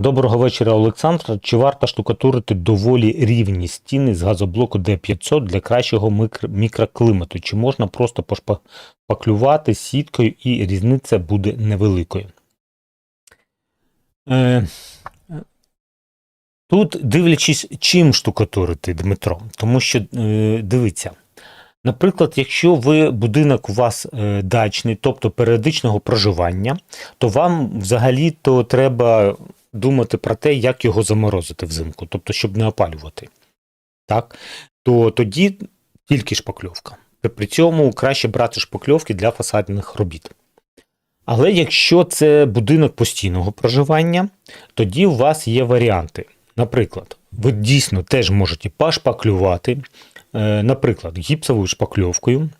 Доброго вечора, Олександр. Чи варто штукатурити доволі рівні стіни з газоблоку D500 для кращого мікроклімату? Чи можна просто пошпаклювати сіткою і різниця буде невеликою? Е, тут дивлячись, чим штукатурити, Дмитро. Тому що е, дивіться. Наприклад, якщо ви будинок у вас е, дачний, тобто періодичного проживання, то вам взагалі-то треба думати про те, як його заморозити взимку, тобто, щоб не опалювати. Так? То тоді тільки шпакльовка. При цьому краще брати шпакльовки для фасадних робіт. Але якщо це будинок постійного проживання, тоді у вас є варіанти. Наприклад, ви дійсно теж можете пошпаклювати, е, наприклад, гіпсовою шпакльовкою,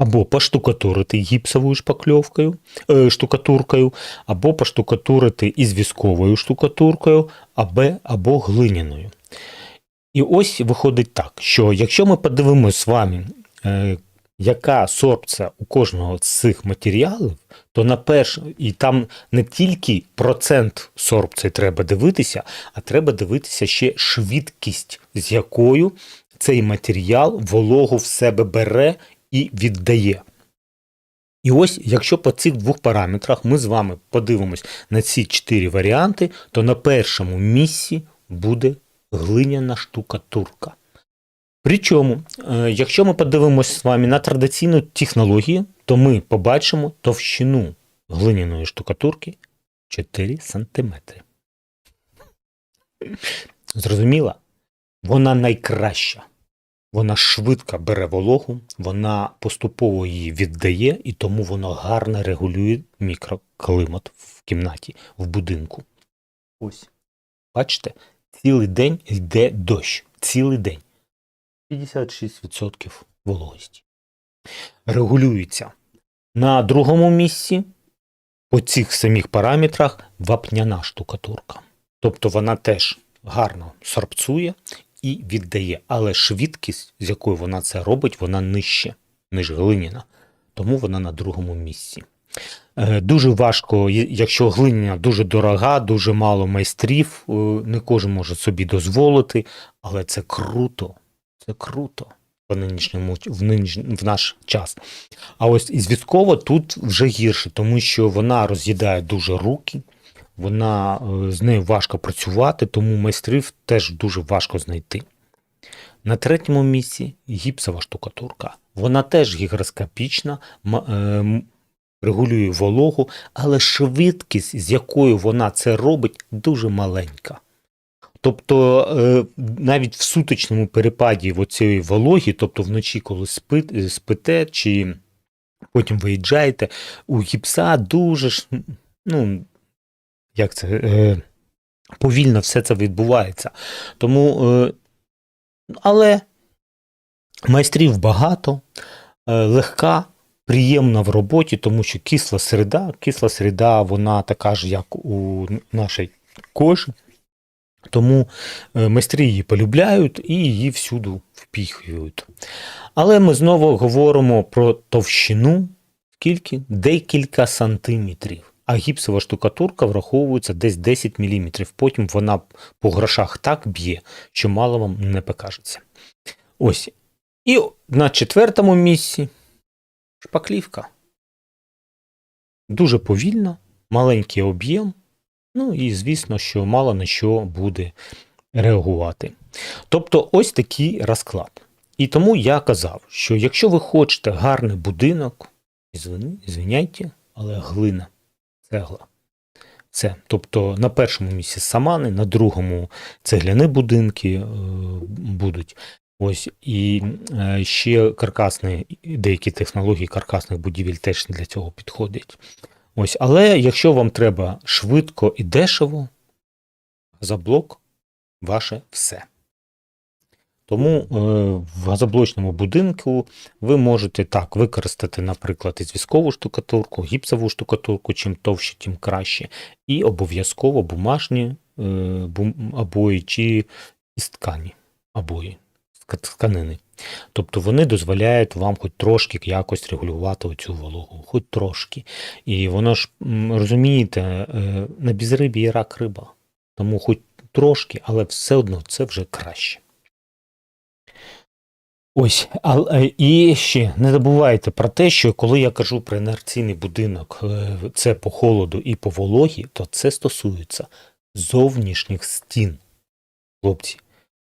або поштукатурити гіпсовою шпакльовкою, е, штукатуркою, або поштукатурити із вісковою штукатуркою, або, або глиняною. І ось виходить так, що якщо ми подивимося з вами, е, яка сорбція у кожного з цих матеріалів, то на перш... і там не тільки процент сорбції треба дивитися, а треба дивитися ще швидкість, з якою цей матеріал вологу в себе бере і віддає. І ось, якщо по цих двох параметрах ми з вами подивимось на ці чотири варіанти, то на першому місці буде глиняна штукатурка. Причому, е, якщо ми подивимося з вами на традиційну технологію, то ми побачимо товщину глиняної штукатурки 4 см. Зрозуміло? Вона найкраща. Вона швидко бере вологу, вона поступово її віддає, і тому воно гарно регулює мікроклімат в кімнаті, в будинку. Ось. Бачите, цілий день йде дощ. Цілий день. 56% вологості. Регулюється. На другому місці по цих самих параметрах вапняна штукатурка. Тобто вона теж гарно сорбцує і віддає, але швидкість, з якою вона це робить, вона нижче, ніж глиняна. Тому вона на другому місці. Е, Дуже важко, якщо глиняна дуже дорога, дуже мало майстрів, е, не кожен може собі дозволити, але це круто. Це круто в нинішньому в, нинішнь, в наш час. А ось із військово тут вже гірше, тому що вона роз'їдає дуже руки, вона е, з нею важко працювати, тому майстрів теж дуже важко знайти. На третьому місці гіпсова штукатурка. Вона теж гігроскопічна, е, регулює вологу, але швидкість, з якою вона це робить, дуже маленька. Тобто е, навіть в сутичному перепаді цієї вологі, тобто вночі, коли спите, чи потім виїжджаєте, у гіпса дуже ну, як це, е, повільно все це відбувається. Тому, е, але майстрів багато, е, легка, приємна в роботі, тому що кисла середа, кисла середа, вона така ж, як у нашій кожі. Тому е, майстри її полюбляють і її всюди впіхують. Але ми знову говоримо про товщину, скільки? Декілька сантиметрів. А гіпсова штукатурка враховується десь 10 мм. Потім вона по грошах так б'є, що мало вам не покажеться. Ось. І на четвертому місці шпаклівка. Дуже повільно, маленький об'єм. Ну і звісно, що мало на що буде реагувати. Тобто, ось такий розклад. І тому я казав, що якщо ви хочете гарний будинок, звиняйте, але глина, цегла. Це. Тобто на першому місці самани, на другому цегляні будинки е, будуть. Ось і е, ще каркасні, деякі технології каркасних будівель теж для цього підходять. Ось, але якщо вам треба швидко і дешево, газоблок ваше все. Тому е, в газоблочному будинку ви можете так використати, наприклад, із військову штукатурку, гіпсову штукатурку, чим товще, тим краще, і обов'язково бумажні е, обої чи із ткані обої, тканини. Тобто вони дозволяють вам хоч трошки якось регулювати оцю вологу, хоч трошки. І воно ж, розумієте, е, на безрибі є рак риба. Тому хоч трошки, але все одно це вже краще. Ось, але і ще не забувайте про те, що коли я кажу про інерційний будинок, е, це по холоду і по вологі, то це стосується зовнішніх стін, хлопці.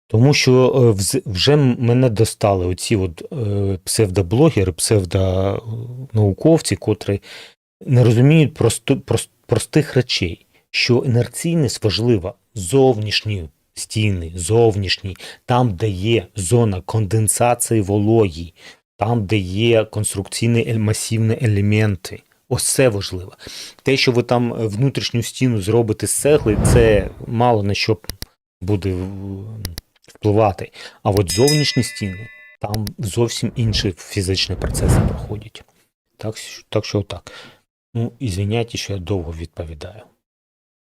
Тому що е, вже мене достали оці от е, псевдоблогери, псевдонауковці, котрі не розуміють просто, прос- простих речей, що інерційність важлива зовнішні стіни, зовнішні, там, де є зона конденсації вологі, там, де є конструкційні масивні елементи. Ось це важливо. Те, що ви там е, внутрішню стіну зробите з цегли, це мало на що буде впливати. А от зовнішні стіни, там зовсім інші фізичні процеси проходять. Так, так що так. Ну, і що я довго відповідаю.